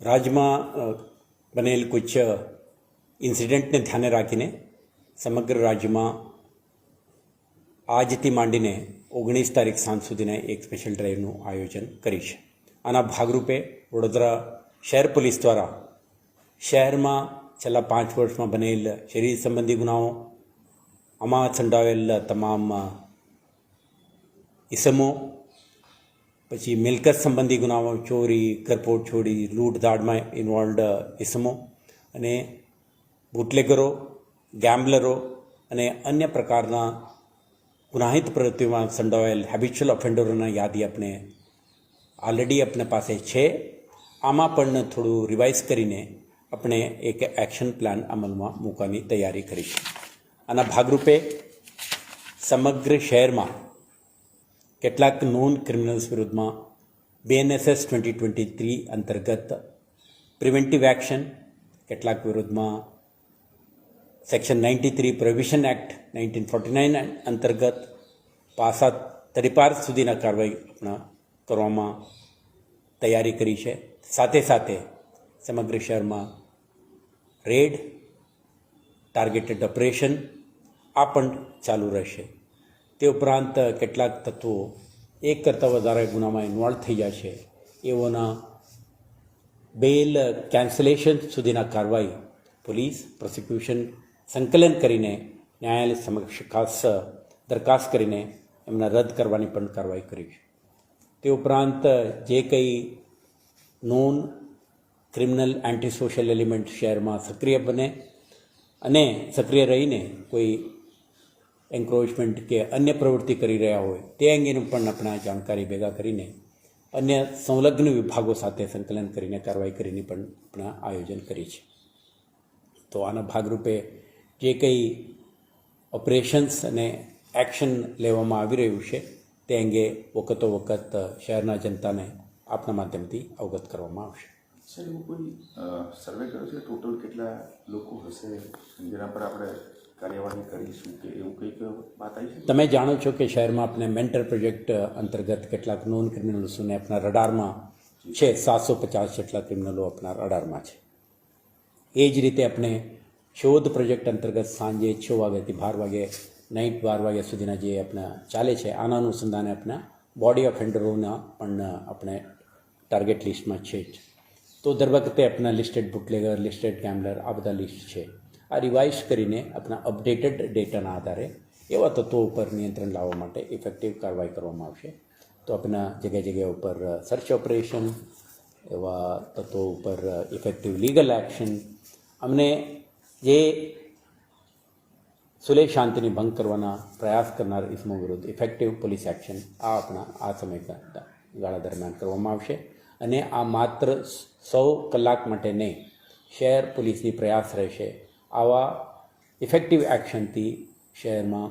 રાજ્યમાં બનેલ કુછ ઇન્સિડન્ટને ધ્યાને રાખીને સમગ્ર રાજ્યમાં આજથી માંડીને ઓગણીસ તારીખ સાંજ સુધીના એક સ્પેશિયલ ડ્રાઈવનું આયોજન કરી છે. આના ભાગરૂપે વડોદરા શહેર પોલીસ દ્વારા શહેરમાં છેલ્લા પાંચ વર્ષમાં બનેલ શરીર સંબંધી ગુનાઓ આમાં સંડાવેલ તમામ ઇસમો પછી મિલકત સંબંધી ગુનામાં ચોરી, કરપોટ ચોરી લૂંટધાડમાં ઇન્વોલ્વડ ઇસમો અને બુટલેગરો ગેમ્બલરો અને અન્ય પ્રકારના ગુનાહિત પ્રવૃત્તિઓમાં સંડોવાયેલ હેબિચ્યુઅલ ઓફેન્ડરોના યાદી આપણે ઓલરેડી આપણે પાસે છે. આમાં પણ થોડું રિવાઇઝ કરીને આપણે એક એક્શન પ્લાન અમલમાં મૂકવાની તૈયારી કરીશું. આના ભાગરૂપે સમગ્ર શહેરમાં કેટલાક નોન ક્રિમિનલ્સ વિરુદ્ધમાં બીએનએસએસ ટ્વેન્ટી ટ્વેન્ટી થ્રી અંતર્ગત પ્રિવેન્ટિવ એક્શન કેટલાક વિરુદ્ધમાં section ninety three provision act nineteen forty nine અંતર્ગત પાસા તરીપાર સુધીના કાર્યવાહી આપણા કરવામાં તૈયારી કરી છે. સાથે સાથે સમગ્ર શહેરમાં રેડ ટાર્ગેટેડ ઓપરેશન આ પણ ચાલુ રહેશે. તે ઉપરાંત કેટલાક તત્વો એક કરતાં વધારે ગુનામાં ઇન્વોલ્વ થઈ જાય છે. એઓના બેલ કેન્સલેશન સુધીના કાર્યવાહી પોલીસ પ્રોસિક્યુશન સંકલન કરીને, ન્યાયાલય સમક્ષ ખાસ દરખાસ્ત કરીને એમના રદ કરવાની પણ કાર્યવાહી કરી છે. તે ઉપરાંત જે કંઈ non criminal anti social element શહેરમાં સક્રિય બને અને સક્રિય રહીને કોઈ એન્ક્રોચમેન્ટ કે અન્ય પ્રવૃત્તિ કરી રહ્યા હોય, તે અંગેનું પણ આપણે આ જાણકારી ભેગા કરીને અન્ય સંલગ્ન વિભાગો સાથે સંકલન કરીને કાર્યવાહી કરીને પણ આપણે આયોજન કરી છે તો આના ભાગરૂપે જે કંઈ ઓપરેશન્સ અને એક્શન લેવામાં આવી રહ્યું છે, તે અંગે વખતો વખત શહેરના જનતાને આપના માધ્યમથી અવગત કરવામાં આવશે. સર, એવું કોઈ સર્વે કર્યો છે? ટોટલ કેટલા લોકો હશે? જેના પર આપણે કાર્યવાહી કરીશું કે એવું કંઈક વાત આવી છે તમે જાણો છો કે શહેરમાં આપણે મેન્ટર પ્રોજેક્ટ અંતર્ગત કેટલાક નોન ક્રિમિનલ્સોને આપણા રડારમાં છે સાતસો પચાસ જેટલા ક્રિમિનલો આપણા રડારમાં છે. એ જ રીતે આપણે શોધ પ્રોજેક્ટ અંતર્ગત સાંજે છ વાગ્યાથી બાર વાગે નાઇટ બાર વાગ્યા સુધીના જે આપણા ચાલે છે આના અનુસંધાને આપણા બોડી ઓફેન્ડરોના પણ આપણે ટાર્ગેટ લિસ્ટમાં છે જ. તો દર વખતે આપણા લિસ્ટેડ બુટલેગર લિસ્ટેડ ગેમ્બલર આ બધા લિસ્ટ છે. આ રિવાઇઝ કરીને આપણા અપડેટેડ ડેટાના આધારે એવા તત્વો ઉપર નિયંત્રણ લાવવા માટે ઇફેક્ટિવ કાર્યવાહી કરવામાં આવશે. તો આપણા જગ્યા જગ્યા ઉપર સર્ચ ઓપરેશન એવા તત્વો ઉપર ઇફેક્ટિવ લીગલ એક્શન અમને જે સુલેહ શાંતિની ભંગ કરવાના પ્રયાસ કરનાર ઇસમો વિરુદ્ધ ઇફેક્ટિવ પોલીસ એક્શન આ આપણા આ સમયગાળા દરમિયાન કરવામાં આવશે. અને આ માત્ર સો કલાક માટે નહીં, શહેર પોલીસની પ્રયાસ રહેશે આવા ઇફેક્ટિવ એક્શનથી શહેરમાં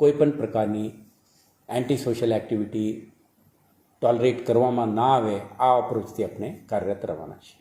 કોઈ પણ પ્રકારની એન્ટી સોશિયલ એક્ટિવિટી ટોલરેટ કરવામાં ના આવે, આ અપ્રોચથી આપણે કાર્યરત રહેવાના છીએ.